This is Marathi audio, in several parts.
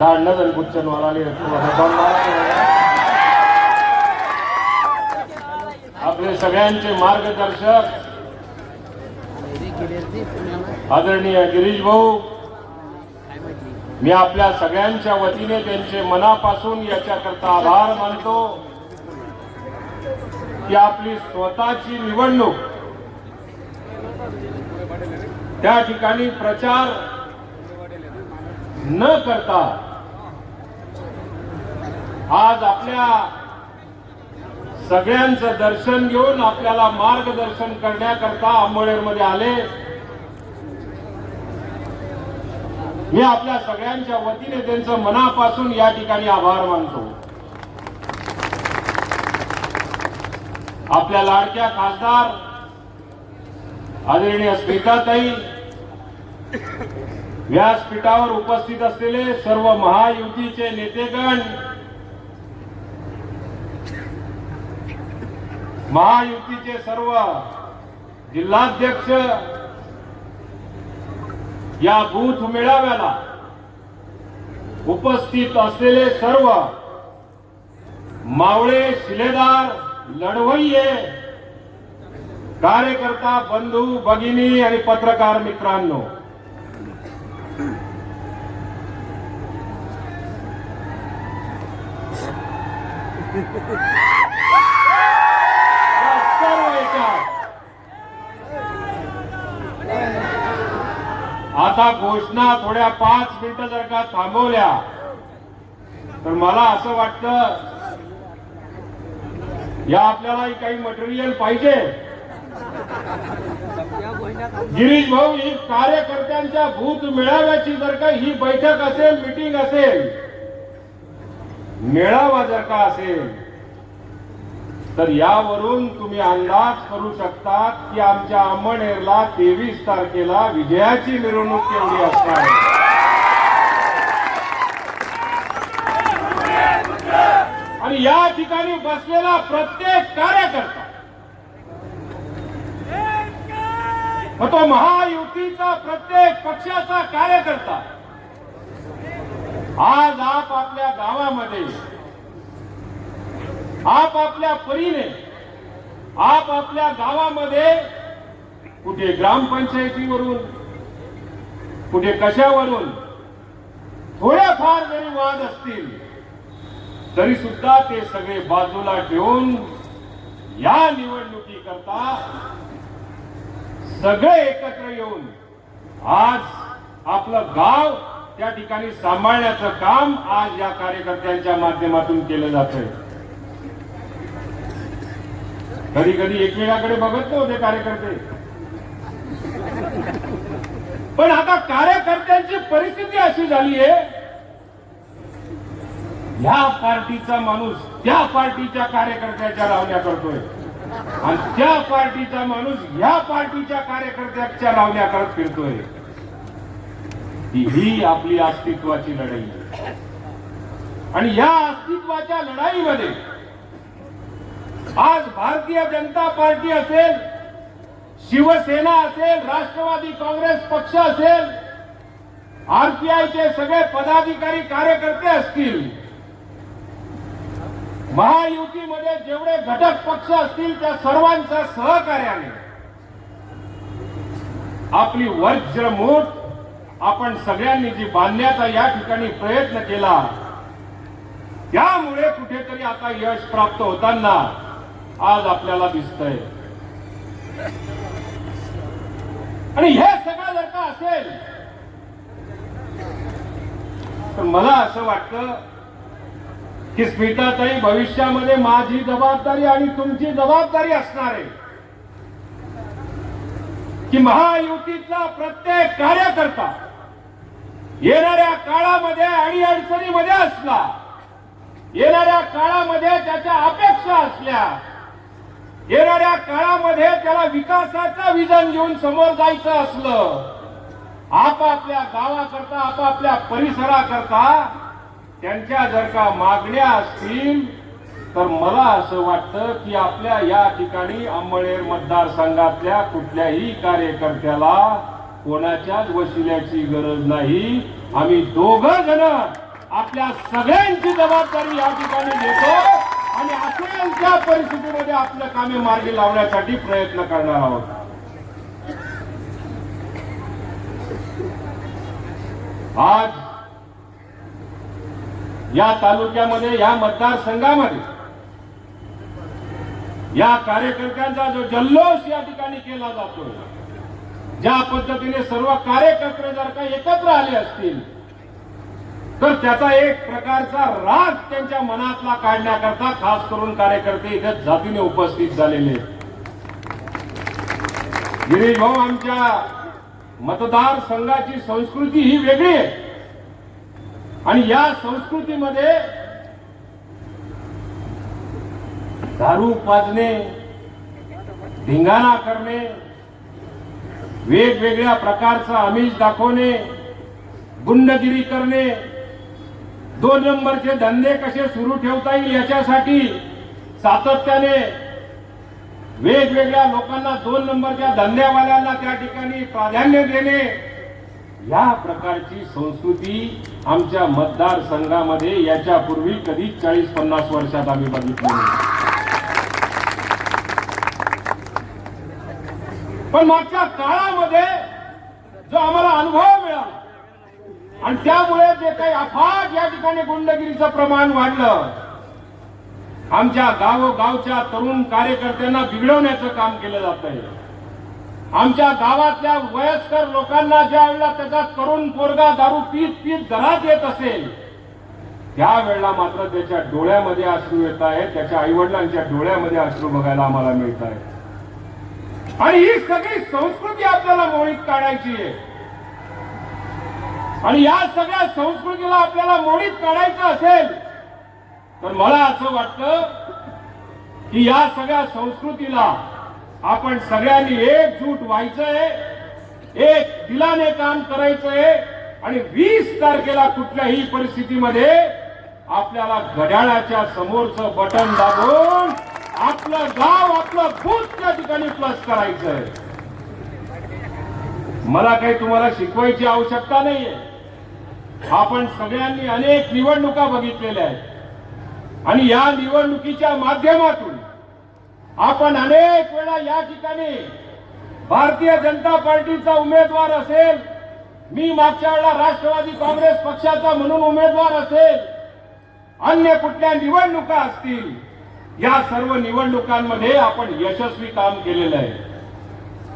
धाडणं आणि गुच्चन आपले सगळ्यांचे मार्गदर्शक आदरणीय गिरीश भाऊ मी आपल्या सगळ्यांच्या वतीने त्यांचे मनापासून याच्याकरता आभार मानतो की आपली स्वतःची निवडणूक त्या ठिकाणी प्रचार न करता आज आपल्या सगळ्यांचं दर्शन घेऊन आपल्याला मार्गदर्शन करण्याकरता आंबोळेरमध्ये आले. मी आपल्या सगळ्यांच्या वतीने त्यांचं मनापासून या ठिकाणी आभार मानतो. आपल्या लाडक्या खासदार आदरणीय स्मिताताई व्यासपीठावर उपस्थित असलेले सर्व महायुतीचे नेतेगण महायुतीचे सर्व जिल्हाध्यक्ष या बूथ मेळाव्याला उपस्थित असलेले सर्व मावळे शिलेदार लढवय्ये कार्यकर्ता बंधू भगिनी आणि पत्रकार मित्रांनो या सर्व याच्यात आता घोषणा थोड्या पाच मिनिटं जर का थांबवल्या तर मला असं वाटतं या आपल्याला काही मटेरियल पाहिजे. गिरीश भाऊ ही कार्यकर्त्यांच्या भूत मेळाव्याची जर का ही बैठक असेल मिटिंग असेल मेळावा जर का असेल तर यावरून तुम्ही अंदाज करू शकता की आमच्या अंमळनेरला तेवीस तारखेला विजयाची मिरवणूक केवढी असणार आणि या ठिकाणी बसलेला प्रत्येक कार्यकर्ता मग तो महायुतीचा प्रत्येक पक्षाचा कार्यकर्ता आज आप आपल्या गावामध्ये आप आपल्या परीने आप आपल्या गावामध्ये कुठे ग्रामपंचायतीवरून कुठे कशावरून थोड्याफार जरी वाद असतील तरी सुद्धा ते सगळे बाजूला ठेवून या निवडणुकीकरता सगळे एकत्र येऊन आज आपलं गाव त्या ठिकाणी सांभाळण्याचं काम आज या कार्यकर्त्यांच्या माध्यमातून केलं जातंय. कधी कधी एकमेकाकडे बघत नव्हते कार्यकर्ते. पण आता कार्यकर्त्यांची परिस्थिती अशी झाली आहे ह्या पार्टीचा माणूस त्या पार्टीच्या कार्यकर्त्याच्या लावण्या करतोय. आणि त्या पार्टीचा माणूस ह्या पार्टीच्या कार्यकर्त्याच्या लावण्या करत फिरतोय. ही आपली अस्तित्वाची लढाई. आहे. आणि या अस्तित्वाच्या लढाईमध्ये आज भारतीय जनता पार्टी असेल शिवसेना असेल राष्ट्रवादी काँग्रेस पक्ष असेल आरपीआयचे सगळे पदाधिकारी कार्यकर्ते असतील. महायुतीमध्ये जेवढे घटक पक्ष असतील त्या सर्वांच्या सहकार्याने आपली वज्रमूठ आपण सगळ्यांनी जी बांधण्याचा या ठिकाणी प्रयत्न केला त्यामुळे कुठेतरी आता यश प्राप्त होताना आज आपल्याला दिसतंय. आणि हे सगळं जर का असेल तर मला असं वाटतं की स्मिताताई भविष्यामध्ये माझी जबाबदारी आणि तुमची जबाबदारी असणार आहे. की महायुतीतला प्रत्येक कार्यकर्ता येणाऱ्या काळामध्ये आणि अडचणीमध्ये असला येणाऱ्या काळामध्ये त्याच्या अपेक्षा असल्या येणाऱ्या काळामध्ये त्याला विकासाचा विजन घेऊन समोर जायचं असलं आपापल्या गावाकरता आपापल्या परिसराकरता त्यांच्या जर का मागण्या असतील तर मला असं वाटतं की आपल्या या ठिकाणी अंबळनेर मतदारसंघातल्या कुठल्याही कार्यकर्त्याला कोणाच्याच वशिल्याची गरज नाही. आम्ही दोघ जण आपल्या सगळ्यांची जबाबदारी या ठिकाणी घेतो. आणि आपण त्या परिस्थितीमध्ये आपलं कामे मार्गी लावण्यासाठी प्रयत्न करणार आहोत. आज या तालुक्यामध्ये या मतदारसंघामध्ये या कार्यकर्त्यांचा जो जल्लोष या ठिकाणी केला जातो ज्या पद्धतीने सर्व कार्यकर्ते जर का एकत्र आले असतील तर त्याचा एक प्रकारचा राग त्यांच्या मनातला काढण्याकरता खास करून कार्यकर्ते इथे जातीने उपस्थित झालेले गिरीश भाऊ आमच्या मतदार संघाची संस्कृती ही वेगळी आहे. आणि या संस्कृतीमध्ये दारू पाजणे धिंगाणा करणे वेगवेगळ्या प्रकारचा आमिष दाखवणे गुंडगिरी करणे दोन नंबरचे धंदे कसे सुरू ठेवता येईल याच्यासाठी सातत्याने वेगवेगळ्या लोकांना दोन नंबरच्या धंद्यावाल्यांना त्या ठिकाणी प्राधान्य देणे या प्रकारची संस्कृती आमच्या मतदारसंघामध्ये याच्यापूर्वी कधी चाळीस पन्नास वर्षात आम्ही बघितली नाही. पण मागच्या काळामध्ये जो आम्हाला अनुभव मिळाला आणि त्यामुळे जे काही अफाट या ठिकाणी गुंडगिरीचं प्रमाण वाढलं आमच्या गावोगावच्या तरुण कार्यकर्त्यांना बिघडवण्याचं काम केलं जात आहे. आमच्या गावातल्या वयस्कर लोकांना ज्या वेळेला त्याचा तरुण पोरगा दारू पीत पीत घरात येत असेल त्यावेळेला मात्र त्याच्या डोळ्यामध्ये अश्रू येत आहेत त्याच्या आईवडिलांच्या डोळ्यामध्ये अश्रू बघायला आम्हाला मिळत आहे आणि ही सगळी संस्कृती आपल्याला मोळीत काढायची आहे. आणि या सगळ्या संस्कृतीला आपल्याला मोडीत काढायचं असेल तर मला असं वाटतं की या सगळ्या संस्कृतीला आपण सगळ्यांनी एकजूट व्हायचंय एक दिलाने काम करायचंय आणि वीस तारखेला कुठल्याही परिस्थितीमध्ये आपल्याला घड्याळाच्या समोरचं बटन दाबून आपलं गाव आपलं भूत त्या ठिकाणी प्लस करायचंय. मला काही तुम्हाला शिकवायची आवश्यकता नाहीये. आपण सगळ्यांनी अनेक निवडणुका बघितलेल्या आहेत. आणि या निवडणुकीच्या माध्यमातून आपण अनेक वेळा या ठिकाणी भारतीय जनता पार्टीचा उमेदवार असेल मी मागच्या वेळेला राष्ट्रवादी काँग्रेस पक्षाचा म्हणून उमेदवार असेल अन्य कुठल्या निवडणुका असतील या सर्व निवडणुकांमध्ये आपण यशस्वी काम केलेलं आहे.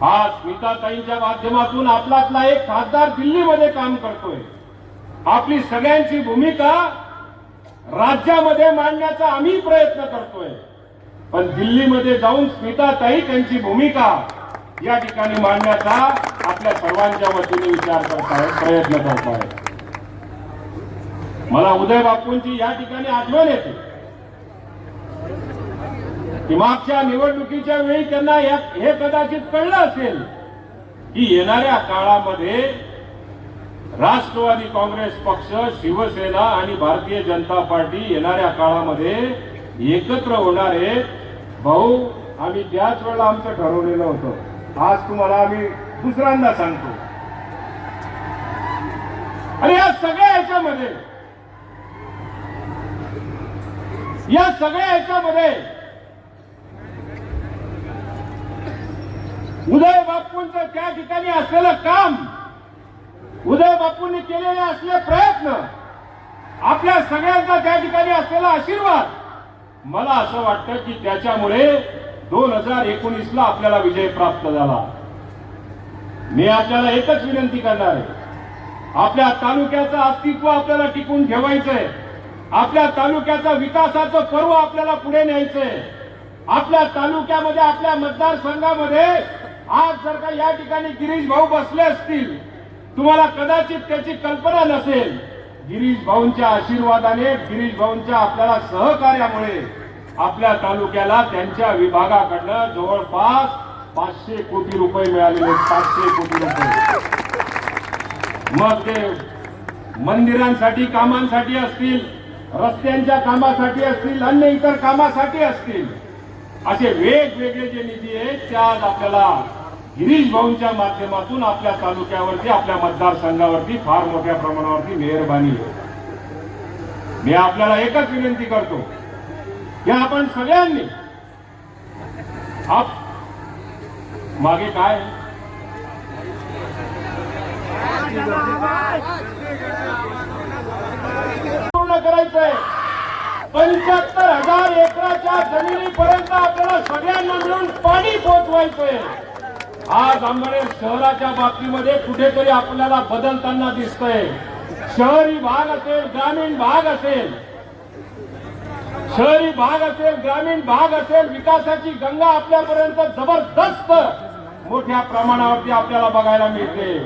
आज स्मिताताईंच्या माध्यमातून आपलातला एक खासदार दिल्लीमध्ये काम करतोय. आपली सगळ्यांची भूमिका राज्यामध्ये मांडण्याचा आम्ही प्रयत्न करतोय. पण दिल्लीमध्ये जाऊन स्मिताताई त्यांची भूमिका या ठिकाणी मांडण्याचा आपल्या सर्वांच्या वतीने विचार करतायत प्रयत्न करतायत मला उदय बापूंची या ठिकाणी आठवण येते. की मागच्या निवडणुकीच्या वेळी त्यांना या- हे कदाचित कळलं असेल की येणाऱ्या काळामध्ये राष्ट्रवादी काँग्रेस पक्ष शिवसेना आणि भारतीय जनता पार्टी येणाऱ्या काळामध्ये एकत्र होणार आहे भाऊ आम्ही त्याच वेळेला आमचं ठरवलेलं होतं. आज तुम्हाला आम्ही दुसऱ्यांदा सांगतो. आणि या सगळ्या याच्यामध्ये या सगळ्या याच्यामध्ये उदय बापूंचं त्या ठिकाणी असलेलं काम उदय बापूंनी केलेले असले प्रयत्न आपल्या सगळ्यांचा त्या ठिकाणी असलेला आशीर्वाद मला असं वाटतं की त्याच्यामुळे दोन हजार एकोणीस ला आपल्याला विजय प्राप्त झाला. मी आपल्याला एकच विनंती करणार आहे. आपल्या तालुक्याचं अस्तित्व आपल्याला टिकून ठेवायचंय. आपल्या तालुक्याचा विकासाचं पर्व आपल्याला पुढे न्यायचंय. आपल्या तालुक्यामध्ये आपल्या मतदारसंघामध्ये आज जर का या ठिकाणी गिरीश भाऊ बसले असतील तुम्हाला कदाचित त्याची कल्पना नसेल. गिरीश भाऊंच्या आशीर्वादाने गिरीश भाऊंच्या आपल्याला सहकार्यामुळे आपल्या तालुक्याला त्यांच्या विभागाकडनं जवळपास पाचशे कोटी रुपये मिळालेले पाचशे कोटी रुपये. मग ते मंदिरांसाठी कामांसाठी असतील रस्त्यांच्या कामासाठी असतील अन्य इतर कामासाठी असतील असे वेगवेगळे जे निधी आहेत त्या आज आपल्याला गिरीश भाऊंच्या माध्यमातून आपल्या तालुक्यावरती आपल्या मतदारसंघावरती फार मोठ्या प्रमाणावरती मेहरबानी आहे. मी आपल्याला एकच विनंती करतो की आपण सगळ्यांनी आप मागे काय? आहे? पूर्ण करायचंय. पंच्याहत्तर हजार एकराच्या जमिनीपर्यंत आपल्याला सगळ्यांना मिळून पाणी पोहोचवायचंय आज अंबरेल शहराच्या बाबतीमध्ये कुठेतरी आपल्याला बदलताना दिसतंय. शहरी भाग असेल ग्रामीण भाग असेल. शहरी भाग असेल ग्रामीण भाग असेल विकासाची गंगा आपल्यापर्यंत जबरदस्त मोठ्या प्रमाणावरती आपल्याला बघायला मिळते.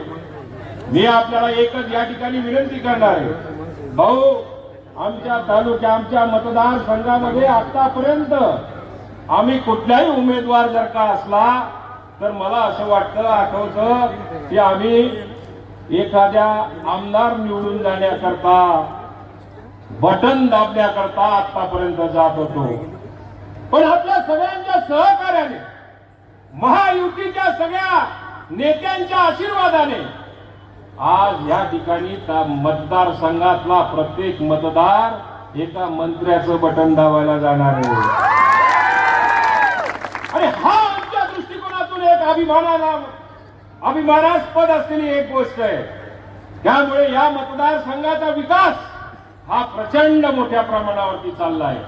मी आपल्याला एकच या ठिकाणी विनंती करणार आहे. भाऊ आमच्या तालुक्या आमच्या मतदारसंघामध्ये आतापर्यंत आम्ही कुठलाही उमेदवार जर का असला तर मला असं वाटतं आठवतं की आम्ही एखाद्या आमदार निवडून जाण्याकरता बटन दाबण्याकरता आतापर्यंत जात होतो. पण आपल्या सगळ्यांच्या सहकार्याने महायुतीच्या सगळ्या नेत्यांच्या आशीर्वादाने आज या ठिकाणी त्या मतदारसंघातला प्रत्येक मतदार एका मंत्र्याचं बटन दाबायला जाणार आहे. आणि हा अभिमानाला अभिमानास्पद असलेली एक गोष्ट आहे. त्यामुळे या मतदारसंघाचा विकास हा प्रचंड मोठ्या प्रमाणावरती चालला आहे.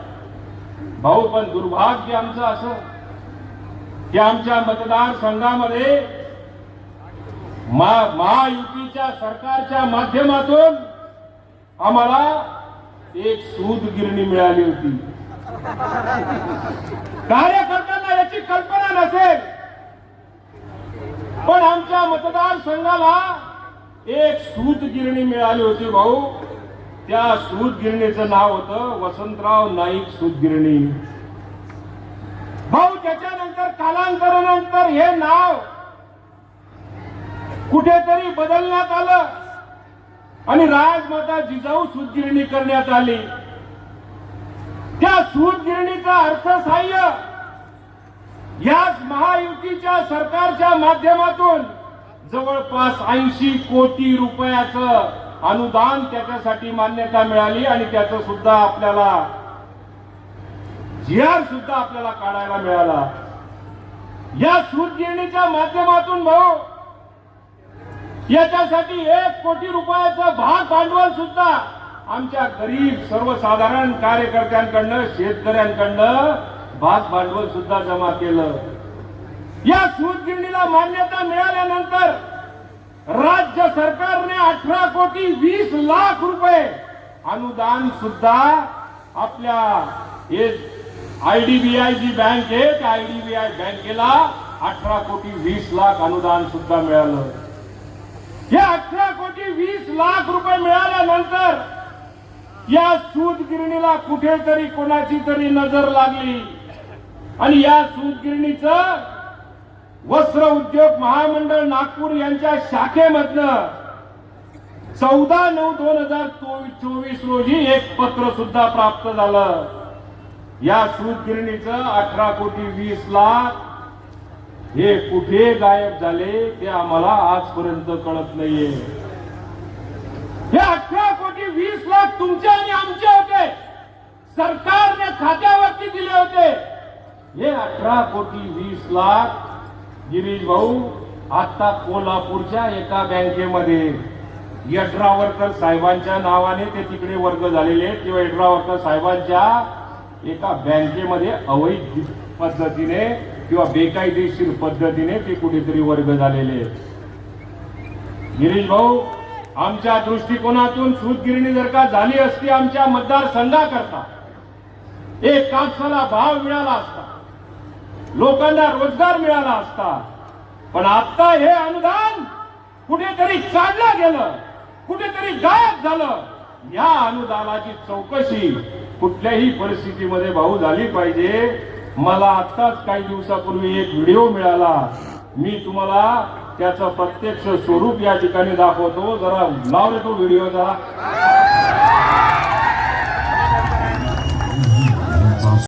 भाऊ पण दुर्भाग्य आमचं असं की आमच्या मतदारसंघामध्ये महायुतीच्या सरकारच्या माध्यमातून आम्हाला एक सूद गिरणी मिळाली होती. कार्यकर्त्यांना याची कल्पना नसेल. पण आमच्या मतदारसंघाला एक सूत गिरणी मिळाली होती भाऊ. त्या सूत गिरणीचं नाव होतं वसंतराव नाईक सूत गिरणी. भाऊ त्याच्यानंतर कालांतरानंतर हे नाव कुठेतरी बदलण्यात आलं आणि राजमाता जिजाऊ सूतगिरणी करण्यात आली. त्या सूतगिरणीचा अर्थसाह्य याच महायुतीच्या सरकारच्या माध्यमातून जवळपास ऐंशी कोटी रुपयाचं अनुदान त्याच्यासाठी मान्यता मिळाली आणि त्याचं सुद्धा आपल्याला जी आर सुद्धा आपल्याला काढायला मिळाला. या सूतगिरणीच्या माध्यमातून भाऊ याच्यासाठी एक कोटी रुपयाचं भाग भांडवल सुद्धा आमच्या गरीब सर्वसाधारण कार्यकर्त्यांकडनं शेतकऱ्यांकडनं भाग भांडवल सुद्धा जमा केलं. या सूतगिरणीला मान्यता मिळाल्यानंतर राज्य सरकारने अठरा कोटी वीस लाख रुपये अनुदान सुद्धा आपल्या आयडीबीआय जी बँक आहे त्या आयडीबीआय बँकेला अठरा कोटी वीस लाख अनुदान सुद्धा मिळालं. हे अठरा कोटी वीस लाख रुपये मिळाल्यानंतर या सूत गिरणीला कुठेतरी कोणाची तरी नजर लागली. आणि या सूतगिरणीचं वस्त्र उद्योग महामंडळ नागपूर यांच्या शाखेमधनं चौदा नऊ दोन हजार चोवीस रोजी एक पत्र सुद्धा प्राप्त झालं. या सूतगिरणीचं अठरा कोटी वीस लाख हे कुठे गायब झाले ते आम्हाला आजपर्यंत कळत नाहीये. हे अठरा कोटी वीस लाख तुमचे आणि आमचे होते. सरकारने खात्यावरती दिले होते. हे अठरा कोटी वीस लाख गिरीश भाऊ आता कोल्हापूरच्या एका बँकेमध्ये. यड्रावरकर साहेबांच्या नावाने ते तिकडे वर्ग झालेले आहेत. किंवा यड्रावरकर साहेबांच्या एका बँकेमध्ये अवैध पद्धतीने किंवा बेकायदेशीर पद्धतीने ते कुठेतरी वर्ग झालेले आहेत. गिरीश भाऊ आमच्या दृष्टिकोनातून सूतगिरणी जर का झाली असती आमच्या मतदारसंघाकरता एक कापसाला भाव मिळाला असता लोकांना रोजगार मिळाला असता. पण आता हे अनुदान कुठेतरी काढलं गेलं. कुठेतरी गायब झालं. या अनुदानाची चौकशी कुठल्याही परिस्थितीमध्ये भाऊ झाली पाहिजे. मला आत्ताच काही दिवसापूर्वी एक व्हिडिओ मिळाला. मी तुम्हाला त्याचं प्रत्यक्ष स्वरूप या ठिकाणी दाखवतो. जरा लावले तो व्हिडिओ जरा.